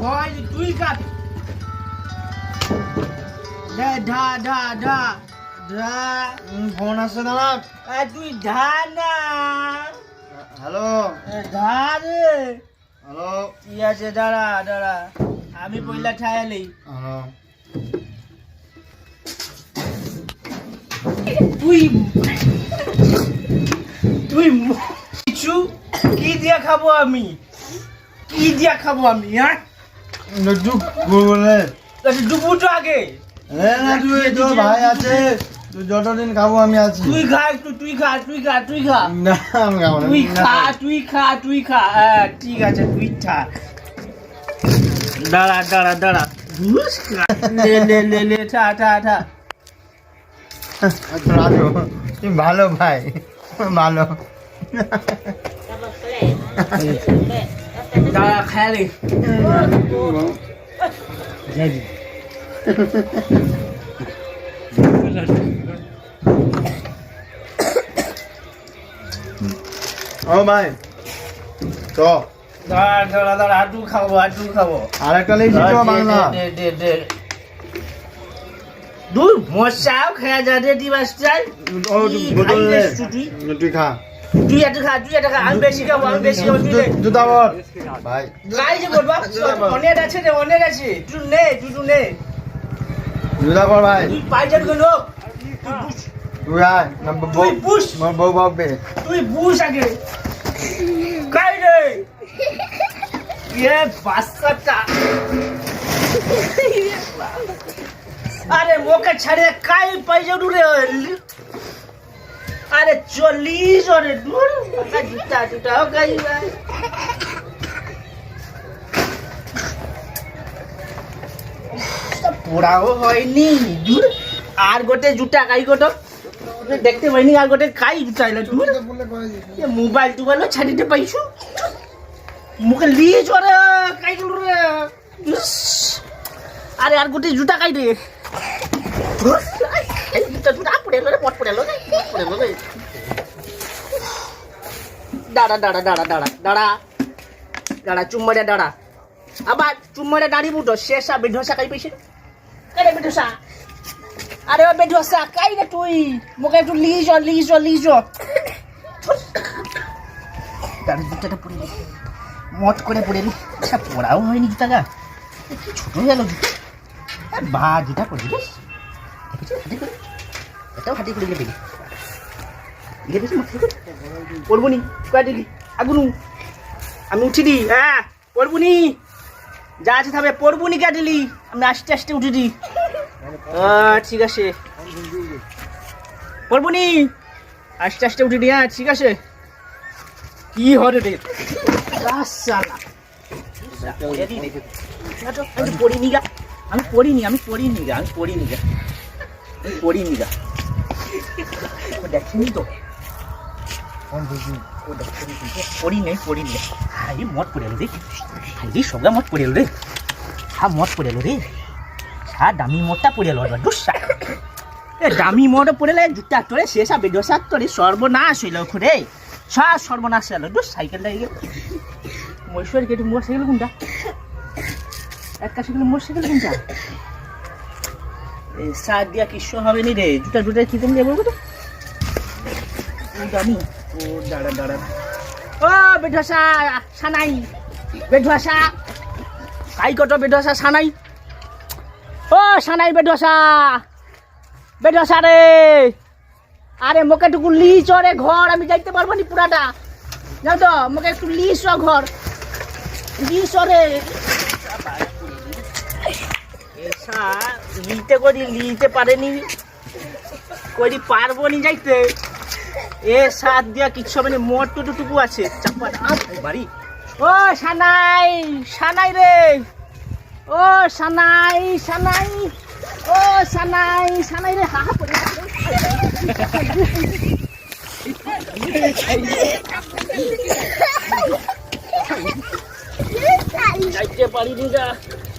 ভয় তুই কাট ধা ধা ধা। ধা ফোন আসছে দাদা এ, তুই ধা না। হ্যালো। এ, ধা রে। হ্যালো। ঠিক আছে? দাঁড়া দাঁড়া। আমি পয়লা ঠায়ালি তুই তুই কিছু কি দিয়া খাব আমি? কি দিয়া খাব আমি হ্যাঁ? বলে ডুবুটো আগে তোর ভাই আছে যতদিন খাব আমি আছি তুই খা একটু তুই খা তুই খা তুই খা না আমি খাব তুই খা তুই খা তুই খা হ্যাঁ ঠিক আছে তুই খা দাঁড়া দাঁড়া দাঁড়া লে লে লে লে ঠা ঠা ঠা আচ্ছা, রাজু তুই ভালো ভাই ভালো দাঁড়া খেয়ালি ও ভাই চ দাঁড়া দাঁড়া আটু খাব আটু খাব আর একটা লিখছি তো বাংলা। দূর মশাও খেয়া যা রে দিবাস চাই। ও তুই বোতল নে তুই তুই খা। খা খা আমি বেশি খাব আমি বেশি খাব তুই জুতা বল ভাই। গাই যে বলবা? অনেক আছে রে অনেক আছে। তুই নে তুই তুই নে। জুতা বল ভাই। তুই পাই যাবি কেন? তুই আয় না বউ তুই বুঝ। বউ ভাববে। তুই বুঝ আগে। কাই রে? ये বাচ্চাটা। আরে মোকে ছাড়ে কাই পাইছে রে আরে চল্লিশ রে দূর জুতা জুতা গাই পোড়াও হয়নি। দূর আর গোটে জুতা কাই গোটো। দেখতে পাইনি আর গোটে কাই জুতা এলো দূর মোবাইল টোবাইল ছাড়িতে পাইছো? মুখে লিয়ে চরে কাই রে। আরে আর গোটে জুতা কাই রে জুতা জুতা পড়ে এলো রে পট পড়ে এলো রে পট পড়ে এলো রে। দাঁড়া দাঁড়া দাঁড়া দাঁড়া দাঁড়া। দাঁড়া চুম্মারে দাঁড়া। আবার চুম্মারে দাঁড়ি বুটো শেষা বেঢসা কাই আরে বেঢসা আরে ও বেঢসা কাই রে তুই? একটু লিজ লিজ লিজ জুতাটা নি। মট করে পড়ে নি। আচ্ছা পড়াও হয়নি জুতাটা কি ছোট হয়ে গেল জুতা। বা জুতা দিস দেখেছিস? করে এটাও হাতে করে গেলে করে পড়ব নি কয়ে দিলি আগুনু। আমি উঠি দি হ্যাঁ পড়ব নি। যা আছে থাকবে পড়ব নি কে দিলি আমি আস্তে আস্তে উঠে দি। আহ, ঠিক আছে। পড়ব নি। আস্তে আস্তে উঠে দি হ্যাঁ ঠিক আছে। কি হরে রে? আমি পড়িনি গা। আমি পড়িনি আমি পড়িনি গা আমি পড়িনি গা। আমি পড়িনি গা। ও দেখিনি তো? পড়ি মদ পড়ে এলো রে। হাই মদ পড়ে এলো হা মদ পড়ে এলো রে। হা দামি মদটা পড়ে এলো এবার, দুঃসা। এ দামি মদ পড়ে এলে জুতা তোরে শেষ হবে দোষার তোরে, সর্বনাশ হইল ওখানে সব সর্বনাশ হলো দোষ সাইকেলটা গিয়ে মহেশ্বর কেটে মোটর সাইকেল কোনটা? একটা সাইকেল মোটর সাইকেল কোনটা? সার দিয়া কিস্য হবে নি রে। জুতা জুতা কি তুমি দেবো তো দামি ও, দাঁড়া দাঁড়া। ও বেধসা সানাই। বেধসা কাই কত বেধসা সানাই? ও, সানাই বেধসা বেধসা রে। আরে, মোকে একটু লিচ রে ঘর, আমি যাইতে পারব নি পুরাটা। জানো তো, মোকে একটু লিচ ঘর। লিচ রে। লিতে করি, লিতে পারেনি। করি পারব নি যাইতে। এ সাত দিয়া কিছু হবে মোট টুটুটুকু আছে? বাড়ি। ও সানাই সানাই রে। ও সানাই সানাই। ও সানাই সানাই রে, হা যাইতে পারিনি যা।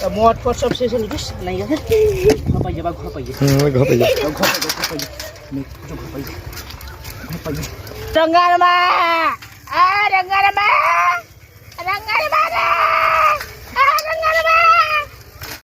তা মদ ফট সব শেষ হলো বুঝছিস নাই গেছে ঘর পাই যাবা ঘর পাই যাবা ঘর পাই যাবা ঘর পাই যাবা ঘর পাই যাবা ঘর পাই যাবা